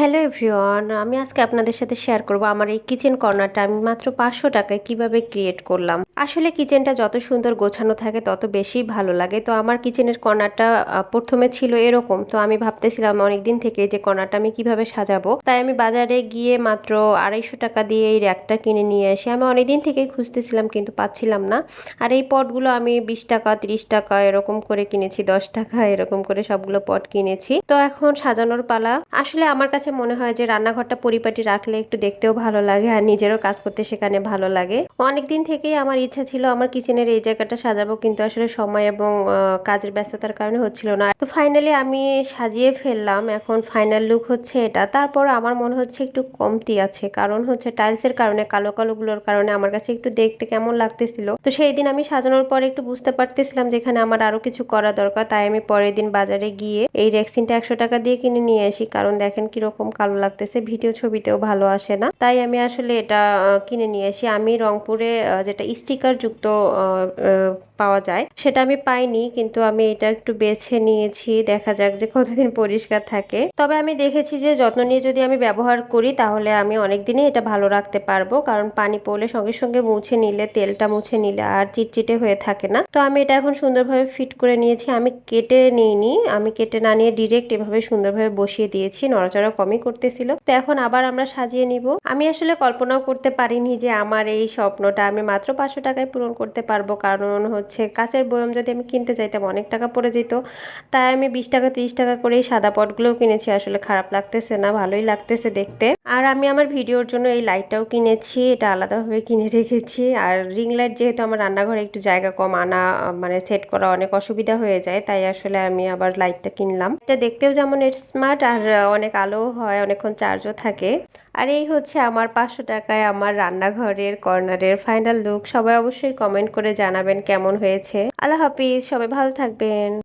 Hello everyone, আমি আজকে আপনাদের সাথে শেয়ার করব আমার এই কিচেন কর্নারটা। আমি মাত্র পাঁচশো টাকায় কীভাবে ক্রিয়েট করলাম। আসলে কিচেনটা যত সুন্দর গোছানো থাকে, তত বেশি ভালো লাগে। তো আমার কিচেনের কর্নারটা প্রথমে ছিল এরকম। তো আমি ভাবতেছিলাম অনেক দিন থেকে যে কর্নারটা আমি কীভাবে সাজাবো। তাই আমি বাজারে গিয়ে মাত্র আড়াইশো টাকা দিয়ে এই র্যাকটা কিনে নিয়ে এসে, আমি অনেক দিন থেকেই খুঁজতেছিলাম কিন্তু পাচ্ছিলাম না। আর এই পটগুলো আমি বিশ টাকা, তিরিশ টাকা এরকম করে কিনেছি, দশ টাকা এরকম করে সবগুলো পট কিনেছি। তো এখন সাজানোর পালা। আসলে আমার কাছে মনে হয় যে রান্নাঘরটা পরিপাটি রাখলে একটু দেখতেও ভালো লাগে আর নিজেরও কাজ করতে সেখানে ভালো লাগে। অনেক দিন থেকেই আমার ইচ্ছা ছিল আমার কিচেনের এই জায়গাটা সাজাবো, কিন্তু আসলে সময় এবং কাজের ব্যস্ততার কারণে হচ্ছিল না। তো ফাইনালি আমি সাজিয়ে ফেললাম, এখন ফাইনাল লুক হচ্ছে এটা। তারপর আমার মনে হচ্ছে একটু কমতি আছে, কারণ হচ্ছে টাইলসের কারণে, কালো কালো গুলোর কারণে আমার কাছে একটু দেখতে কেমন লাগতেছিল। তো সেই দিন আমি সাজানোর পরে একটু বুঝতে পারতেছিলাম যে এখানে আমার আরও কিছু করা দরকার। তাই আমি পরের দিন বাজারে গিয়ে এই রেক্সিনটা একশো টাকা দিয়ে কিনে নিয়ে আসি, কারণ দেখেন কীরকম কালো লাগতেছে, ভিডিও ছবিতেও ভালো আসে না। তাই আমি আসলে এটা কিনে নিয়ে আসি। আমি রংপুরে যেটা স্টিকার যুক্ত পাওয়া যায়, সেটা আমি পাইনি, কিন্তু আমি এটা একটু বেছে নিয়েছি। দেখা যাক যে কতদিন পরিষ্কার থাকে। তবে আমি দেখেছি যে যত্ন নিয়ে যদি আমি ব্যবহার করি, তাহলে আমি অনেক দিনই এটা ভালো রাখতে পারব। কারণ পানি পড়লে সঙ্গে সঙ্গে মুছে নিলে, তেলটা মুছে নিলে আর চিটচিটে হয়ে থাকে না। তো আমি এটা এখন সুন্দরভাবে ফিট করে নিয়েছি। আমি কেটে নিইনি। আমি কেটে না নিয়ে ডিরেক্ট এভাবে সুন্দরভাবে বসিয়ে দিয়েছি। নড়াচড়া কমই করতেছিল। তো এখন আবার আমরা সাজিয়ে নিব। আমি আসলে কল্পনাও করতে পারিনি যে আমার এই স্বপ্নটা আমি মাত্র পাঁচশো টাকায় পূরণ করতে পারব। কারণ হচ্ছে কাঁচের বয়ম যদি আমি কিনতে চাইতাম অনেক টাকা পড়ে যেত। তাই আমি বিশ টাকা, তিরিশ টাকা করে এই সাদা পটগুলোও কিনেছি। আসলে খারাপ লাগতেছে না, ভালোই লাগতেছে দেখতে। আর আমি আমার ভিডিওর জন্য এই লাইটটাও কিনেছি। এটা আলাদাভাবে কিনে রেখেছি। আর রিং লাইট যেহেতু আমার রান্নাঘরে একটু জায়গা কম আনা মানে সেট করা অনেক অসুবিধা হয়ে যায়। তাই আসলে আমি আবার লাইটটা কিনলাম। এটা দেখতেও যেমন স্মার্ট আর অনেক আলো হয়, অনেকক্ষণ চার্জও থাকে। আর এই হচ্ছে আমার পাঁচশো টাকায় আমার রান্নাঘরের কর্নারের ফাইনাল লুক সবাই অবশ্যই কমেন্ট করে জানাবেন কেমন হয়েছে। আল্লাহ হাফিজ, সবাই ভালো থাকবেন।